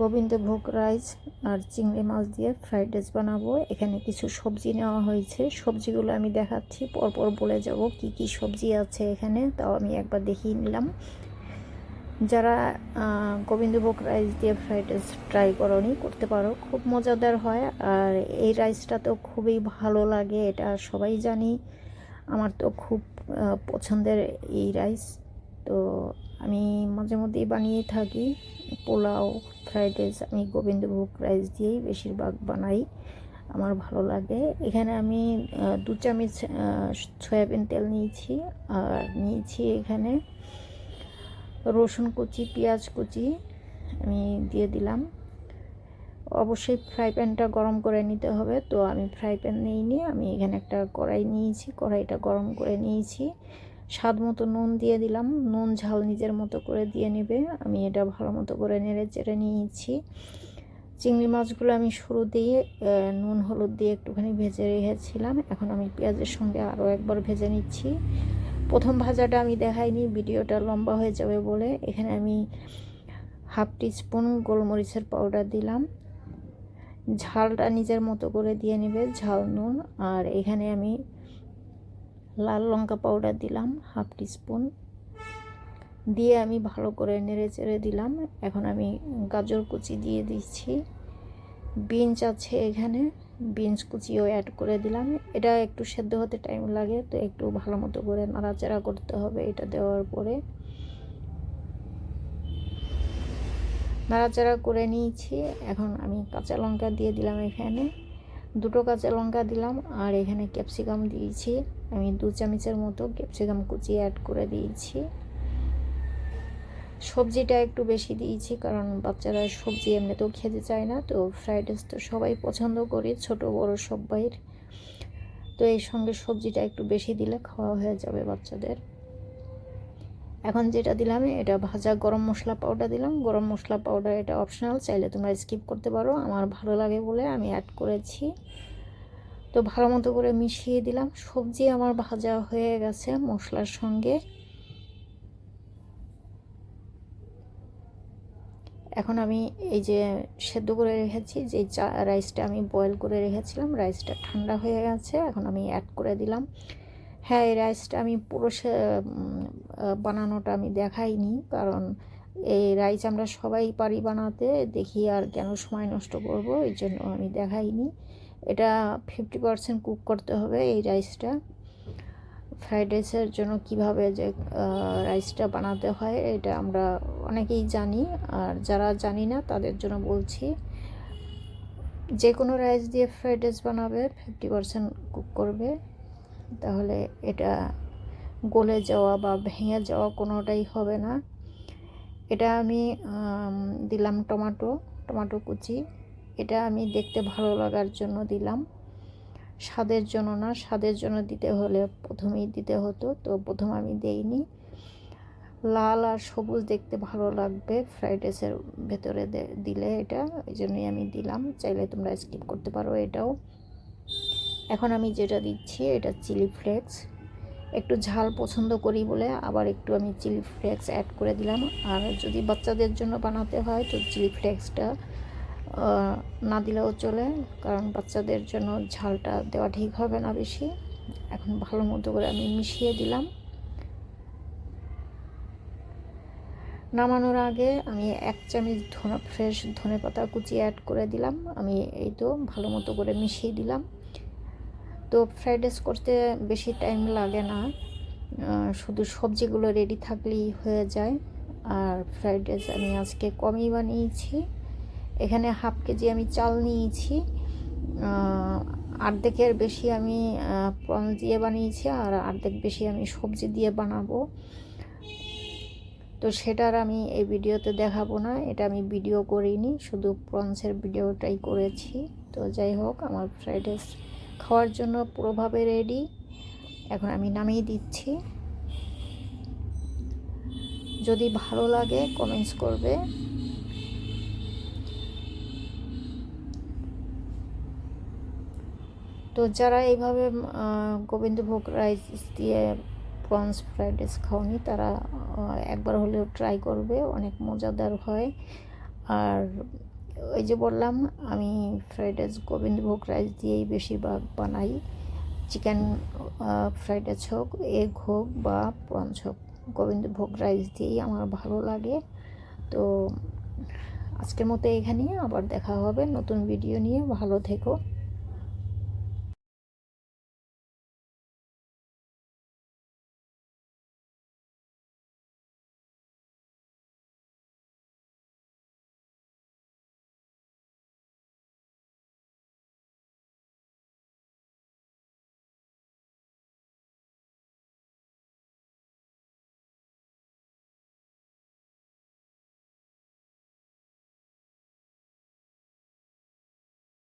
Gobindobhog rice আর চিংড়ি মাছ দিয়ে fried rice বানাবো। এখানে কিছু সবজি নেওয়া হয়েছে। সবজিগুলো আমি দেখাচ্ছি, পরপর বলে যাব কি কি সবজি আছে এখানে, তাও আমি একবার দেখিয়ে নিলাম। যারা গোবিন্দভোগ রাইস দিয়ে ফ্রাইড রাইস ট্রাই করনি, করতে পারো, খুব মজাদার হয়। আর এই রাইসটা তো খুবই ভালো লাগে, এটা সবাই জানি। আমার তো খুব পছন্দের এই রাইস। তো আমি মাঝে মধ্যেই বানিয়ে থাকি। পোলাও ফ্রাইড রাইস আমি গোবিন্দভোগ রাইস দিয়েই বেশিরভাগ বানাই। আমার ভালো লাগে। এখানে আমি দু চামচ সয়াবিন তেল নিয়েছি। আর নিয়েছি এখানে রসুন কুচি, পেঁয়াজ কুচি আমি দিয়ে দিলাম। অবশ্যই ফ্রাই প্যানটা গরম করে নিতে হবে। তো আমি ফ্রাই প্যান নিইনি, আমি এখানে একটা কড়াই নিয়েছি। কড়াইটা গরম করে নিয়েছি। স্বাদ মতো নুন দিয়ে দিলাম। নুন ঝাল নিজের মতো করে দিয়ে নেবে। আমি এটা ভালো মতো করে নেড়ে চেড়ে নিয়েছি। চিংড়ি মাছগুলো আমি শুরু দিয়ে নুন, হলুদ দিয়ে একটুখানি ভেজে রেখেছিলাম। এখন আমি পেঁয়াজের সঙ্গে আরও একবার ভেজে নিচ্ছি। প্রথম ভাজাটা আমি দেখাইনি, ভিডিওটা লম্বা হয়ে যাবে বলে। এখানে আমি হাফ টিস্পুন গোলমরিচের পাউডার দিলাম। ঝালটা নিজের মতো করে দিয়ে নেবে, ঝাল, নুন। আর এখানে আমি লাল লঙ্কা পাউডার দিলাম হাফ টিস্পুন দিয়ে আমি ভালো করে নেড়ে চেড়ে দিলাম। এখন আমি গাজর কুচি দিয়ে দিচ্ছি। বিনস আছে এখানে, বিনস কুচিও অ্যাড করে দিলাম। এটা একটু সেদ্ধ হতে টাইম লাগে, তো একটু ভালো মতো করে নাড়াচাড়া করতে হবে এটা দেওয়ার পরে। নাড়াচাড়া করে নিয়েছি। এখন আমি কাঁচা লঙ্কা দিয়ে দিলাম এখানে। দুটো কাঁচা লঙ্কা দিলাম আর এখানে ক্যাপসিকাম দিয়েছি। আমি দু চামচের মতো ক্যাপসিকাম কুচি অ্যাড করে দিয়েছি। সবজিটা একটু বেশি দিয়েছি কারণ বাচ্চারা সবজি এমনিতেও খেতে চায় না, তো ফ্রাইড রাইস তো সবাই পছন্দ করি, ছোট, বড় সবাইয়ের তো এই সঙ্গে সবজিটা একটু বেশি দিলে খাওয়া হয়ে যাবে বাচ্চাদের। এখন যেটা দিলাম, এটা ভাজা গরম মশলা পাউডার দিলাম। গরম মশলা পাউডার এটা অপশনাল চাইলে তোমরা স্কিপ করতে পারো। আমার ভালো লাগে বলে আমি অ্যাড করেছি। তো ভালো মতো করে মিশিয়ে দিলাম। সবজি আমার ভাজা হয়ে গেছে মশলার সঙ্গে। এখন আমি এই যে সেদ্ধ করে রেখেছি, যে চা রাইসটা আমি বয়েল করে রেখেছিলাম রাইসটা ঠান্ডা হয়ে গেছে, এখন আমি অ্যাড করে দিলাম। হ্যাঁ এই রাইসটা আমি পুরো বানানোটা আমি দেখাইনি। কারণ এই রাইস আমরা সবাই পারি বানাতে, দেখি আর কেন সময় নষ্ট করব, এই জন্য আমি দেখাইনি। এটা ফিফটি পার্সেন্ট কুক করতে হবে এই রাইসটা ফ্রাইড রাইসের জন্য কীভাবে যে রাইসটা বানাতে হয়, এটা আমরা অনেকেই জানি। আর যারা জানি না, তাদের জন্য বলছি যে কোনো রাইস দিয়ে ফ্রাইড রাইস বানাবে ফিফটি পার্সেন্ট কুক করবে। তাহলে এটা গলে যাওয়া বা ভেঙে যাওয়া কোনোটাই হবে না। এটা আমি দিলাম টমাটো টমাটো কুচি। এটা আমি দেখতে ভালো লাগার জন্য দিলাম। স্বাদের জন্য না, স্বাদের জন্য দিতে হলে প্রথমেই দিতে হতো, তো প্রথম আমি দেইনি। লাল আর সবুজ দেখতে ভালো লাগবে, ফ্রাইড রাইসের ভেতরে দিলে এটা, ওই জন্যই আমি দিলাম। চাইলে তোমরা স্কিপ করতে পারো এটাও। এখন আমি যেটা দিচ্ছি, এটা চিলি ফ্লেক্স। একটু ঝাল পছন্দ করি বলে আবার একটু আমি চিলি ফ্লেক্স অ্যাড করে দিলাম। আর যদি বাচ্চাদের জন্য বানাতে হয়, তো চিলি ফ্লেক্সটা না দিলেও চলে, কারণ বাচ্চাদের জন্য ঝালটা দেওয়া ঠিক হবে না বেশি। এখন ভালো মতো করে আমি মিশিয়ে দিলাম। নামানোর আগে আমি এক চামচ ধনে ফ্রেশ ধনে পাতা কুচি অ্যাড করে দিলাম। আমি এই তো ভালো মতো করে মিশিয়ে দিলাম। তো ফ্রাইড রাইস করতে বেশি টাইম লাগে না। শুধু সবজিগুলো রেডি থাকলেই হয়ে যায়। আর ফ্রাইড রাইস আমি আজকে কমই বানিয়েছি। এখানে হাফ কেজি আমি চাল নিয়েছি। আহ, অর্ধেকের বেশি আমি প্রন দিয়ে বানিয়েছি আর অর্ধেক বেশি আমি সবজি দিয়ে বানাবো। তো সেটার আমি এই ভিডিওতে দেখাবো না। এটা আমি ভিডিও করিনি শুধু প্রনসের ভিডিওটাই করেছি। তো যাই হোক আমার ফ্রাইড রাইস খাওয়ার জন্য পুরোভাবে রেডি এখন আমি নামিয়ে দিচ্ছি। যদি ভালো লাগে কমেন্টস করবে। তো যারা এইভাবে গোবিন্দভোগ রাইস দিয়ে প্রনস ফ্রাইড রাইস খাওনি, তারা একবার হলেও ট্রাই করবে। অনেক মজাদার হয়। আর ওই যে বললাম, আমি ফ্রাইড রাইস গোবিন্দভোগ রাইস দিয়েই বেশিরভাগ বানাই। চিকেন ফ্রাইড রাইস হোক এগ হোক বা প্রঞ্চ হোক, গোবিন্দভোগ রাইস দিয়েই আমার ভালো লাগে। তো আজকের মতো এখানেই, আবার দেখা হবে নতুন ভিডিও নিয়ে। ভালো থেকো।